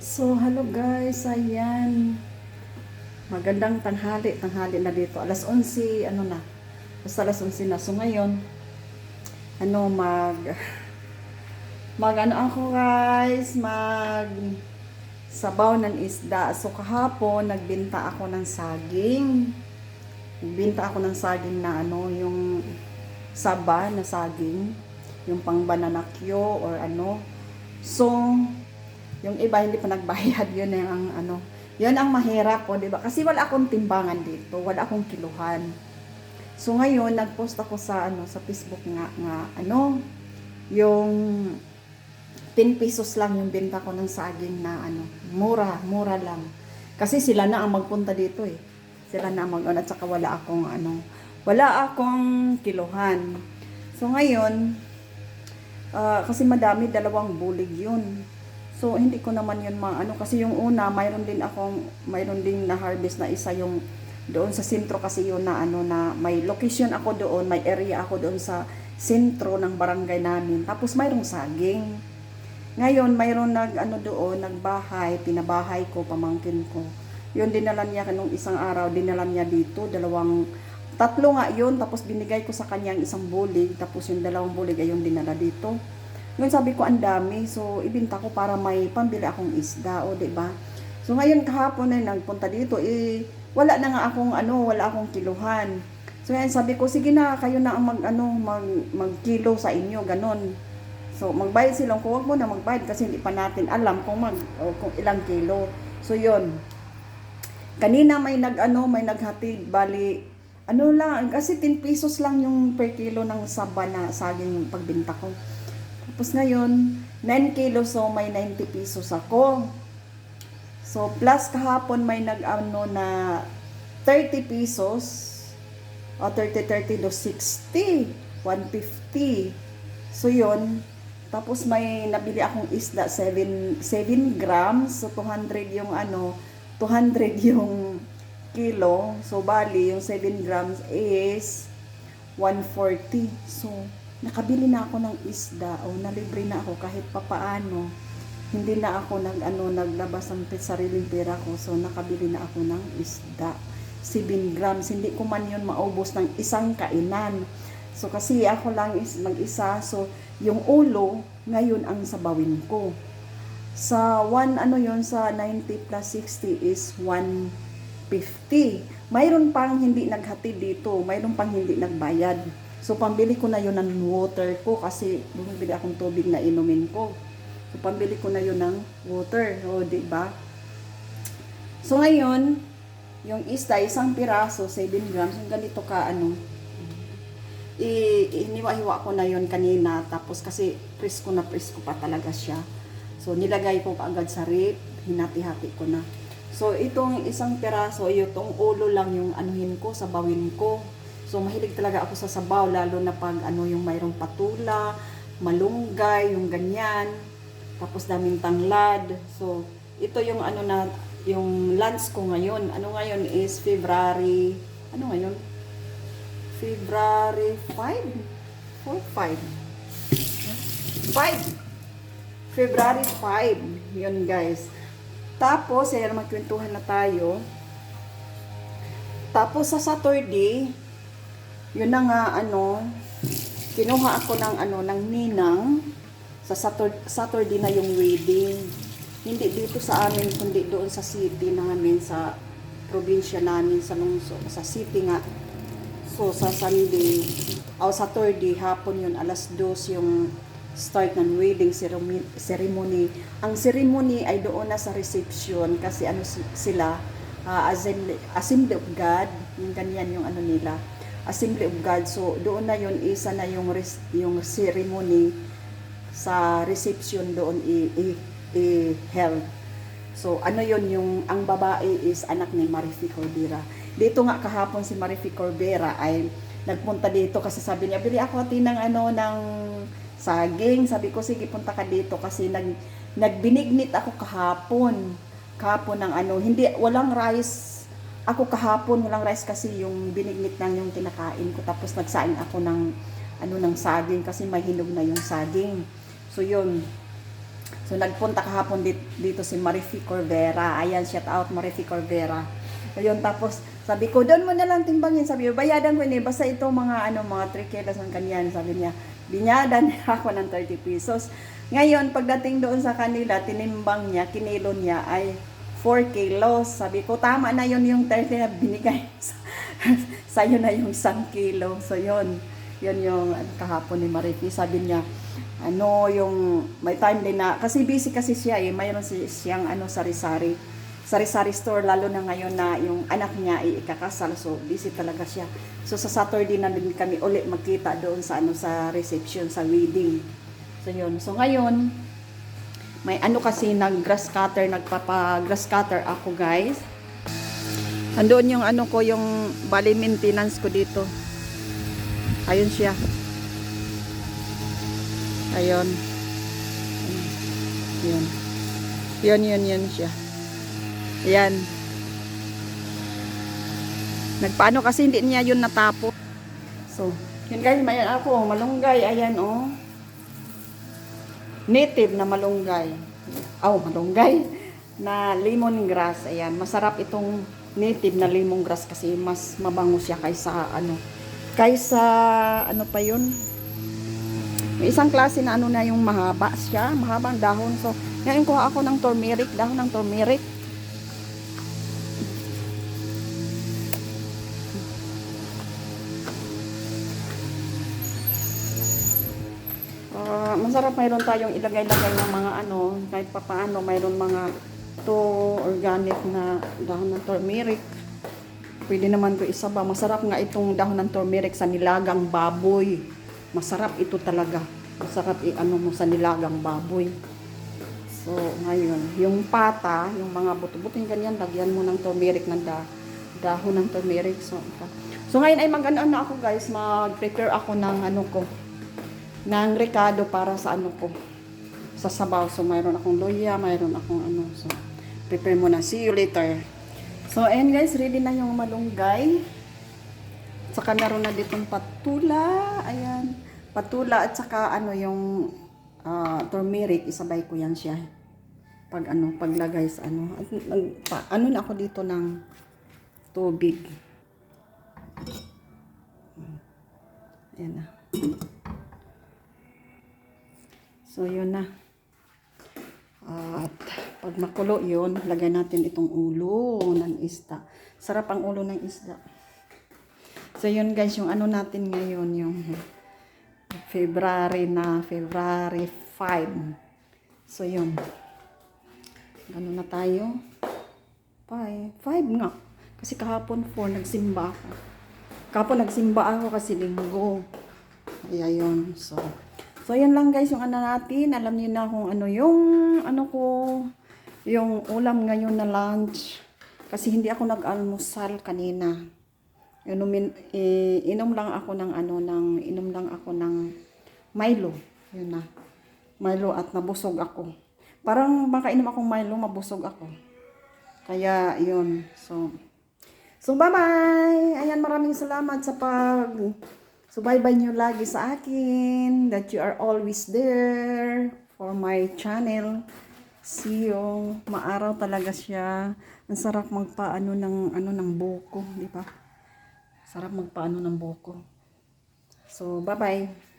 So, hello guys, ayan. Magandang tanghali, tanghali na dito. Alas 11, ano na, basta alas 11 na. So, ngayon, ano, mag, mag, ano ako guys, mag, sabaw ng isda. So, kahapon, nagbinta ako ng saging. Nagbinta ako ng saging na, ano, yung saba na saging. Yung pang banana Q or ano. So, yung iba hindi pa nagbayad, yun ang ano, yun ang mahirap po, di ba? Kasi wala akong timbangan dito, wala akong kiluhan. So ngayon, nagpost ako sa ano sa Facebook nga nga ano, yung 10 pesos lang yung benta ko ng saging na ano, mura, mura lang. Kasi sila na ang magpunta dito eh. Sila na ang mag at saka wala akong ano, wala akong kiluhan. So ngayon, ah, kasi madami dalawang bulig yun. So, hindi ko naman yun maano. Kasi yung una, mayroon din akong, mayroon din na harvest na isa yung doon sa sentro kasi yun na ano na may location ako doon, may area ako doon sa sentro ng barangay namin. Tapos mayroong saging. Ngayon, mayroon nag ano doon, nagbahay, pinabahay ko, pamangkin ko. Yun dinala niya nung isang araw, dinala niya dito, dalawang tatlo nga yun, tapos binigay ko sa kanya ang isang bulig, tapos yung dalawang bulig ay yung dinala dito. Yun sabi ko ang dami. So ibinta ko para may pambili akong isda o 'di ba? So ngayon kahapon ay nagpunta dito eh wala na nga akong ano, wala akong kiluhan. So ngayon sabi ko sige na kayo na ang mag ano mag magkilo sa inyo ganon. So magbayad silang kung wag mo na magbayad kasi hindi pa natin alam kung mag o kung ilang kilo. So yun. Kanina may nag ano, may naghatid bali ano lang kasi 10 pesos lang yung per kilo ng saba na saging yung pagbenta ko. Tapos ngayon, 9 kilo so may 90 pesos ako. So plus kahapon may nag-ano na 30 pesos o 30 30 do 60, 150. So yun, tapos may nabili akong isda 7 7 grams, so 200 yung ano, 200 yung kilo. So bali yung 7 grams is 140. So nakabili na ako ng isda o nalibre na ako kahit papaano. Hindi na ako nag ano naglabas ng sariling pera ko. So nakabili na ako ng isda. 7 grams. Hindi ko man yun maubos ng isang kainan. So kasi ako lang is mag-isa. So yung ulo ngayon ang sabawin ko. Sa 1 ano yon sa 90 plus 60 is 150. Mayroon pang hindi naghatid dito. Mayroon pang hindi nagbayad. So, pambili ko na yun ng water ko kasi bumibili akong tubig na inumin ko. So, pambili ko na yun ng water. O, di ba? So, ngayon, yung isda, isang piraso, 7 grams, yung ganito ka, ano, iniwa-hiwa ko na yon kanina. Tapos, kasi presko na presko pa talaga siya. So, nilagay ko kaagad sa rip, hinati-hati ko na. So, itong isang piraso, itong ulo lang yung anuhin ko, sabawin ko. So, mahilig talaga ako sa sabaw, lalo na pag ano yung mayroong patula, malunggay, yung ganyan. Tapos daming tanglad. So, ito yung ano na, yung lunch ko ngayon. Ano ngayon is February, ano ngayon? February 5? 4, 5? 5! February 5. Yun guys. Tapos, ayan, magkwentuhan na tayo. Tapos sa Saturday, yun na nga ano, kinuha ako ng ano ng ninang sa Saturday, Saturday na yung wedding. Hindi dito sa amin kundi doon sa city namin sa probinsya namin sa Lungsod, sa city nga. So sa Sunday, o Saturday hapon yun alas 2 yung start ng wedding ceremony. Ang ceremony ay doon na sa reception kasi ano si- sila ah, assembly, assembly of God, yung ganyan yung ano nila. Assembly of God. So doon na yun isa na yung res, yung ceremony sa reception doon i, i, i held. So ano yun yung ang babae is anak ni Marifi Cordera. Dito nga kahapon si Marifi Cordera ay nagpunta dito kasi sabi niya, bili ako ati ng ano ng saging. Sabi ko, sige punta ka dito kasi nag, nagbinignit ako kahapon. Kahapon ng ano, hindi, walang rice. Ako kahapon, walang rice kasi yung binignit lang yung kinakain ko. Tapos nagsaing ako ng, ano, ng saging kasi may hinog na yung saging. So yun. So nagpunta kahapon dito, dito si Marifi Corvera. Ayan, shout out Marifi Corvera. Ayun, tapos sabi ko, doon mo na lang timbangin. Sabi ko, bayadan ko ini. Basta ito mga ano, mga 3 kilos ang kanyan. Sabi niya, binyadan ako ng 30 pesos. Ngayon, pagdating doon sa kanila, tinimbang niya, kinilo niya ay 4 kilos. Sabi ko, tama na yun yung 30 na binigay. Sa, sa'yo na yung 1 kilo. So yun, yun yung ano, kahapon ni Marifi. Sabi niya, ano yung may time din na kasi busy kasi siya eh. Mayroon si siyang ano sari-sari. Sari-sari store lalo na ngayon na yung anak niya ay ikakasal. So busy talaga siya. So sa Saturday na din kami uli magkita doon sa ano sa reception sa wedding. So yun. So ngayon may ano kasi nag grass cutter nagpapa grass cutter ako guys Andoon yung ano ko yung bali maintenance ko dito ayun siya Ayun. Yun. Yun, yun, yun siya. Ayan. Nagpaano kasi hindi niya yun natapo. So, yun guys, mayan ako. Malunggay. Ayan, oh. Native na malunggay. Oh, malunggay. Na lemongrass. Ayan. Masarap itong native na lemongrass kasi mas mabango siya kaysa ano. Kaysa ano pa yun? May isang klase na ano na yung mahaba siya, mahabang dahon. So, ngayon kuha ako ng turmeric, dahon ng turmeric. Masarap mayroon tayong ilagay-lagay ng mga ano, kahit pa paano, mayroon mga to organic na dahon ng turmeric. Pwede naman to isaba. Masarap nga itong dahon ng turmeric sa nilagang baboy. Masarap ito talaga. Masarap i-ano mo sa nilagang baboy. So, ngayon, yung pata, yung mga buto-buto yung ganyan, lagyan mo ng turmeric ng da, dahon ng turmeric. So, so ngayon ay mag-ano na ako guys, mag-prepare ako ng ano ko, ng recado para sa ano ko, sa sabaw. So, mayroon akong loya, mayroon akong ano. So, prepare mo na. See you later. So, ayan guys, ready na yung malunggay. Saka meron na ditong patula. Ayan. Patula at saka ano yung ah, turmeric. Isabay ko yan siya. Pag ano, paglagay sa ano. At, pa, ano na ako dito ng tubig. Ayan na. So, yun na. At pag makulo yun, lagay natin itong ulo ng isda. Sarap ang ulo ng isda. So, yun guys, yung ano natin ngayon, yung February na, February 5. So, yun. Ano na tayo? 5. 5 nga. Kasi kahapon 4, nagsimba ako. Kahapon nagsimba ako kasi linggo. Kaya yun. So, so yan lang guys yung ano natin. Alam niyo na kung ano yung ano ko yung ulam ngayon na lunch. Kasi hindi ako nag-almusal kanina. Inumin, i- inom lang ako ng ano ng inom lang ako ng Milo. Yun na. Milo at nabusog ako. Parang makainom akong Milo, mabusog ako. Kaya yun. So So bye-bye. Ayan maraming salamat sa pag subaybay niyo lagi sa akin that you are always there for my channel. See you. Maaraw talaga siya. Ang sarap magpaano ng ano ng buko, di ba? Sarap magpaano ng buko. So, bye-bye.